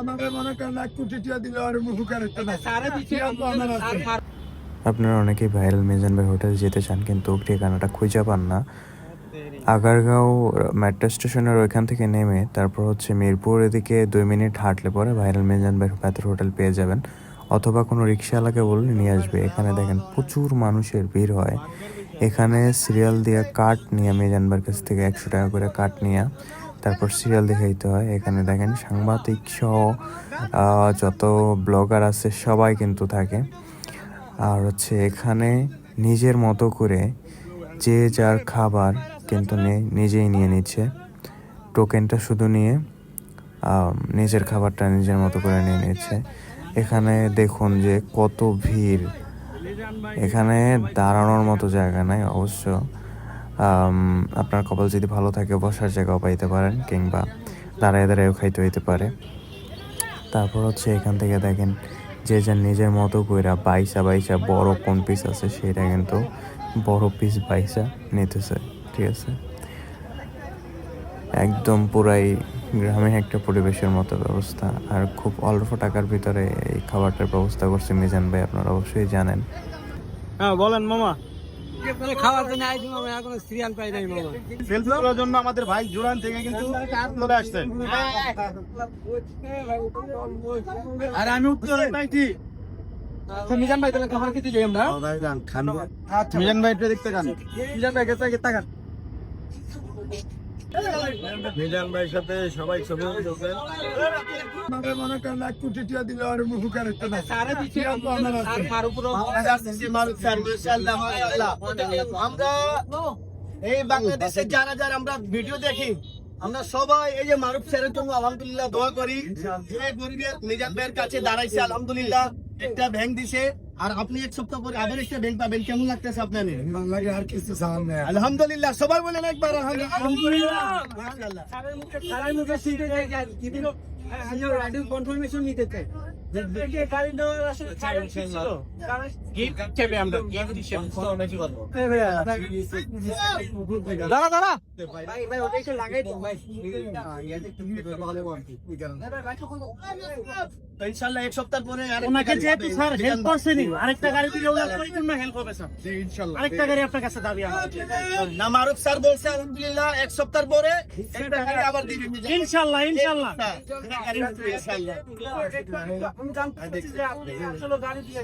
আমাদের মনে করেন এক কোটি টাকা দিলে আর মুখের একটা না। আপনারা অনেকেই ভাইরাল মিজান ভাই হোটেল যেতে চান কিন্তু ঠিকানাটা খুঁজে পান না। আগারগাঁও মেট্রো স্টেশনের ওইখান থেকে নেমে তারপর হচ্ছে মিরপুর এদিকে দুই মিনিট হাঁটলে পরে ভাইরাল মিজান ভাই পাতের হোটেল পেয়ে যাবেন। অথবা কোনো রিক্সাওয়ালাকে বললে নিয়ে আসবে। এখানে দেখেন প্রচুর মানুষের ভিড় হয়। এখানে সিরিয়াল দিয়ে কাঠ নিয়ে মিজান ভাইয়ের কাছ থেকে একশো টাকা করে কাঠ নিয়ে তারপর সিরিয়াল দেখাইতে হয়। এখানে দেখেন সাংবাদিক সহ যত ব্লগার আছে, সবাই কিন্তু থাকে। আর হচ্ছে এখানে নিজের মতো করে যে যার খাবার কিন্তু নিজেই নিয়ে নিচ্ছে। টোকেনটা শুধু নিয়ে নিজের খাবারটা নিজের মতো করে নিয়ে নিচ্ছে। এখানে দেখুন যে কত ভিড়। এখানে দাঁড়ানোর মতো জায়গা নাই অবশ্য। আপনার কপাল যদি ভালো থাকে, বসার জায়গাও পাইতে পারেন, কিংবা দাঁড়ায় দাঁড়ায়ও খাইতে হইতে পারে। তারপর হচ্ছে এখান থেকে দেখেন, যে যার নিজের মতো কইরা বাইসা বাইসা বড় কোন পিস আছে, সেটা কিন্তু বড় পিস বাইসা নিতেছে, ঠিক আছে? একদম পুরাই গ্রামীণ একটা পরিবেশের মতো ব্যবস্থা। আর খুব অল্প টাকার ভিতরে এই খাবারটার ব্যবস্থা করছে মিজান ভাই, আপনারা অবশ্যই জানেন। হ্যাঁ বলেন মামা। খাওয়ার জন্য আইছি মামা এখন সিরিয়াল পাই নাই মামা। সেলফি তোলার জন্য আমাদের ভাই জোরান থেকে কিন্তু চলে আসছেন। আর আমি উত্তরে পাইছি। তো মিজান ভাই তাহলে খাবার খেতে যাই আমরা। মিজান ভাই। দেখতে গান মিজান ভাই গেছে গেছে টাকা মিজান ভাইয়ের সাথে সবাই ছবি মনে করেন এক কোটি টাকা দিলে আর একটা না। সারা দিচ্ছে সিরিয়াল আমার আর মার উপর আমরা এই বাংলাদেশে যারা যারা আমরা ভিডিও দেখি আমরা সবাই এই যে মারুফ স্যারের জন্য আলহামদুলিল্লাহ দোয়া করি। গরিবের নিজাম ভাইয়ের কাছে দাঁড়াইছে আলহামদুলিল্লাহ। একটা ব্যাংক দিছে। আর আপনি এক সপ্তাহ পরে আবার একটা ব্যাংক পাবেন কেমন লাগতেছে আপনার লাগে আর কিছু নেই। আলহামদুলিল্লাহ সবাই বলেন একবার আলহামদুলিল্লাহ। কনফার্মেশন নিতে চাই। দাঁড়া দাঁড়া এক সপ্তাহ পরে আরেকটা ওনাকে গাড়ি যেহেতু স্যার হেল্প আরেকটা গাড়ি হবে স্যার আরেকটা গাড়ি আপনার কাছে দাবি আমার। না মারুফ স্যার বলছে আলহামদুলিল্লাহ এক সপ্তাহ পরে একটা গাড়ি আবার দিবেন নিজাম ভাই। ইনশাআল্লাহ আমি জানতে চাচ্ছি যে আপনি আসলে গাড়ি দিয়ে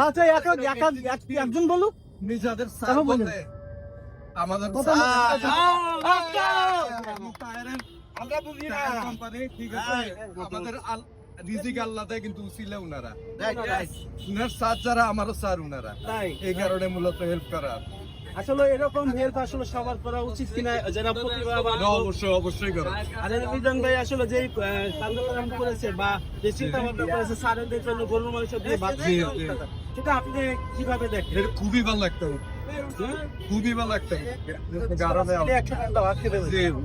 আচ্ছা এক- এক- একজন বলুন নিজেদের আমাদের আমরা বুঝি না কোম্পানি ঠিক আছে আমাদের রিজিক আল্লাহ দেয় কিন্তু উনারা. উনার যারা আমারও উনারা। এই কারণে মূলত হেল্প করা। আসলে এরকম হেল্প আসলে সবার করা উচিত কিনা যারা প্রতিভাবান অবশ্যই অবশ্যই করো আর মিজান ভাই আসলে যে কান্দাকাম করেছে বা যে চিন্তা ভাবনা করেছে জন্য দিয়ে। সেটা আপনি কীভাবে দেখেন? এটা খুবই ভালো লাগতো খুবই ভালো লাগতো একশো টাকা ভাত খেতে জন্য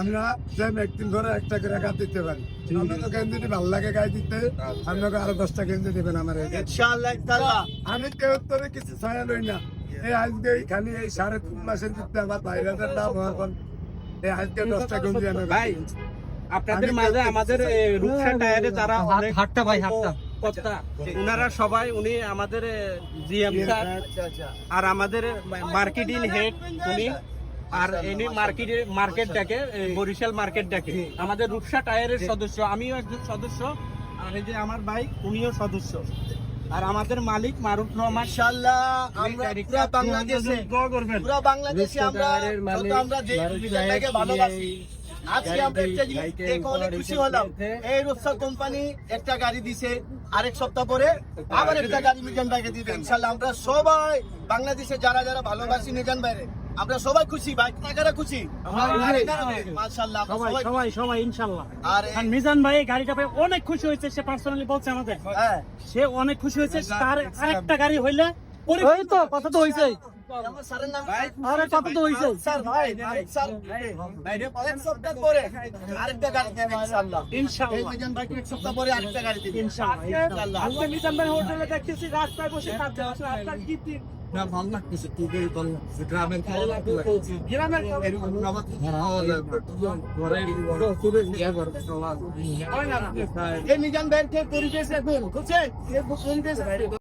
আমরা যেন একদিন ধরে একটা করে গাছ দিতে পারি। আমরা তো দিতে ভালো লাগে গায়ে দিতে আপনাকে আরও দশটা কেন্দ্র দিবেন আমার এই ইনশাআল্লাহ তাআলা আমি কেউ তোরে কিছু ছায়া লই না। এই আজকে খালি এই সাড়ে তিন মাসের দিতে আমার বাইরে দাম এখন এই আজকে দশটা কেন্দ্র আমি ভাই আপনাদের মাঝে আমাদের রূপসা টায়ারে যারা অনেক হাটটা ভাই হাটটা কর্তা ওনারা সবাই উনি আমাদের জিএম স্যার আর আমাদের মার্কেটিং হেড উনি। আর এনি মার্কেট মার্কেট ডাকে বরিশাল মার্কেট ডাকে আমাদের রূপসা টায়ারের সদস্য আমিও একজন সদস্য আর এই যে আমার ভাই উনিও সদস্য। আর আমাদের মালিক মারুফ রহমান। ইনশাআল্লাহ আমরা পুরো বাংলাদেশে দোয়া করবেন। পুরো বাংলাদেশে আমরা যত আমরা যে বিজয়টাকে ভালোবাসি আজকে আমরা একটা জিনিস দেখে অনেক খুশি হলাম। এই রূপসা কোম্পানি একটা গাড়ি দিছে আরেক সপ্তাহ পরে আবার একটা গাড়ি মিজান ভাইকে দিবে। আমরা সবাই বাংলাদেশে যারা যারা ভালোবাসি মিজান ভাইরে আমরা সবাই খুশি ভাই। টাকারা খুশি? মাশাআল্লাহ সবাই সবাই সবাই ইনশাল্লাহ আর মিজান ভাই গাড়িটা পেয়ে অনেক খুশি হয়েছে সে পার্সোনালি বলছে আমাদের। হ্যাঁ। সে অনেক খুশি হয়েছে তার আরেকটা গাড়ি হইলে ওই তো কথা তো হইছেই। আমার স্যারের নাম আরে কথা তো হইছে স্যার ভাই মালিক স্যার। এক সপ্তাহ পরে আরেকটা গাড়ি দেবে ইনশাআল্লাহ। এই ইনশাআল্লাহ মিজান ভাইকে এক সপ্তাহ পরে আরেকটা গাড়ি দিবে ইনশাআল্লাহ ইনশাআল্লাহ আজকে মিজান ভাই হোটেলে দেখতেছি রাস্তায় বসে খাচ্ছে আসলে আপনার কি কি গ্রামের এই মিজান ভাইয়ের পরিবেশ দেখুন বুঝছেন?